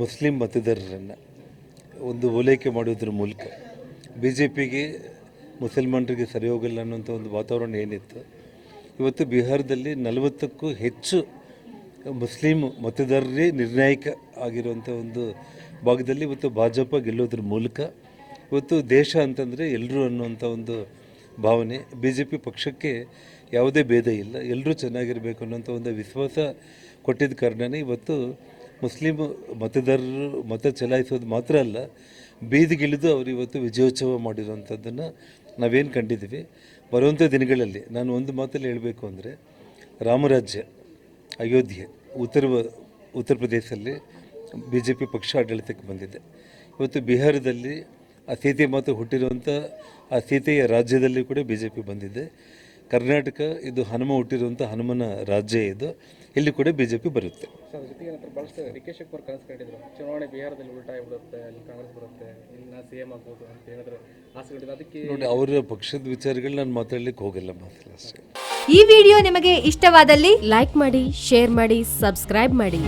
Muslim ಮತದಾರರನ್ನು ಒಂದು ಓಲೈಕೆ ಮಾಡೋದ್ರ ಮೂಲಕ ಬಿ ಜೆ ಪಿಗೆ ಮುಸಲ್ಮಾನರಿಗೆ ಸರಿ ಹೋಗಲ್ಲ ಅನ್ನೋಂಥ ಒಂದು ವಾತಾವರಣ ಏನಿತ್ತು. ಇವತ್ತು ಬಿಹಾರದಲ್ಲಿ ನಲವತ್ತಕ್ಕೂ ಹೆಚ್ಚು ಮುಸ್ಲಿಂ ಮತದಾರರೇ ನಿರ್ಣಾಯಕ ಆಗಿರುವಂಥ ಒಂದು ಭಾಗದಲ್ಲಿ ಇವತ್ತು ಭಾಜಪ ಗೆಲ್ಲೋದ್ರ ಮೂಲಕ ಇವತ್ತು ದೇಶ ಅಂತಂದರೆ ಎಲ್ಲರೂ ಅನ್ನುವಂಥ ಒಂದು ಭಾವನೆ. ಬಿ ಜೆ ಪಿ ಪಕ್ಷಕ್ಕೆ ಯಾವುದೇ ಭೇದ ಇಲ್ಲ. ಎಲ್ಲರೂ ಚೆನ್ನಾಗಿರಬೇಕು ಅನ್ನೋಂಥ ಒಂದು ವಿಶ್ವಾಸ ಕೊಟ್ಟಿದ್ದ ಕಾರಣನೇ ಇವತ್ತು ಮುಸ್ಲಿಂ ಮತದಾರರು ಮತ ಚಲಾಯಿಸೋದು ಮಾತ್ರ ಅಲ್ಲ, ಬೀದಿಗಿಳಿದು ಅವರು ಇವತ್ತು ವಿಜಯೋತ್ಸವ ಮಾಡಿರುವಂಥದ್ದನ್ನು ನಾವೇನು ಕಂಡಿದ್ದೀವಿ. ಬರುವಂಥ ದಿನಗಳಲ್ಲಿ ನಾನು ಒಂದು ಮಾತಲ್ಲಿ ಹೇಳಬೇಕು ಅಂದರೆ, ರಾಮರಾಜ್ಯ, ಅಯೋಧ್ಯೆ, ಉತ್ತರ ಉತ್ತರ ಪ್ರದೇಶದಲ್ಲಿ ಬಿ ಜೆ ಪಿ ಪಕ್ಷ ಆಡಳಿತಕ್ಕೆ ಬಂದಿದೆ. ಇವತ್ತು ಬಿಹಾರದಲ್ಲಿ ಆ ಸೀತೆ ಮಾತು ಹುಟ್ಟಿರುವಂಥ ಆ ಸೀತೆಯ ರಾಜ್ಯದಲ್ಲಿ ಕೂಡ ಬಿ ಜೆ ಪಿ ಬಂದಿದೆ. ಕರ್ನಾಟಕ ಇದು ಹನುಮ ಹುಟ್ಟಿರುವಂಥ ಹನುಮನ ರಾಜ್ಯ ಇದು. ಇಲ್ಲಿ ಕೂಡ ಬಿ ಜೆ ಪಿ ಬರುತ್ತೆ ನೋಡಿ ಅವರ ಪಕ್ಷದ ವಿಚಾರಗಳು ನಾನು ಮಾತಾಡ್ಲಿಕ್ಕೆ ಹೋಗಲ್ಲ ಮಾತಿಲ್ಲ ಅಷ್ಟೇ. ಈ ವಿಡಿಯೋ ನಿಮಗೆ ಇಷ್ಟವಾದಲ್ಲಿ ಲೈಕ್ ಮಾಡಿ ಶೇರ್ ಮಾಡಿ ಸಬ್ಸ್ಕ್ರೈಬ್ ಮಾಡಿ.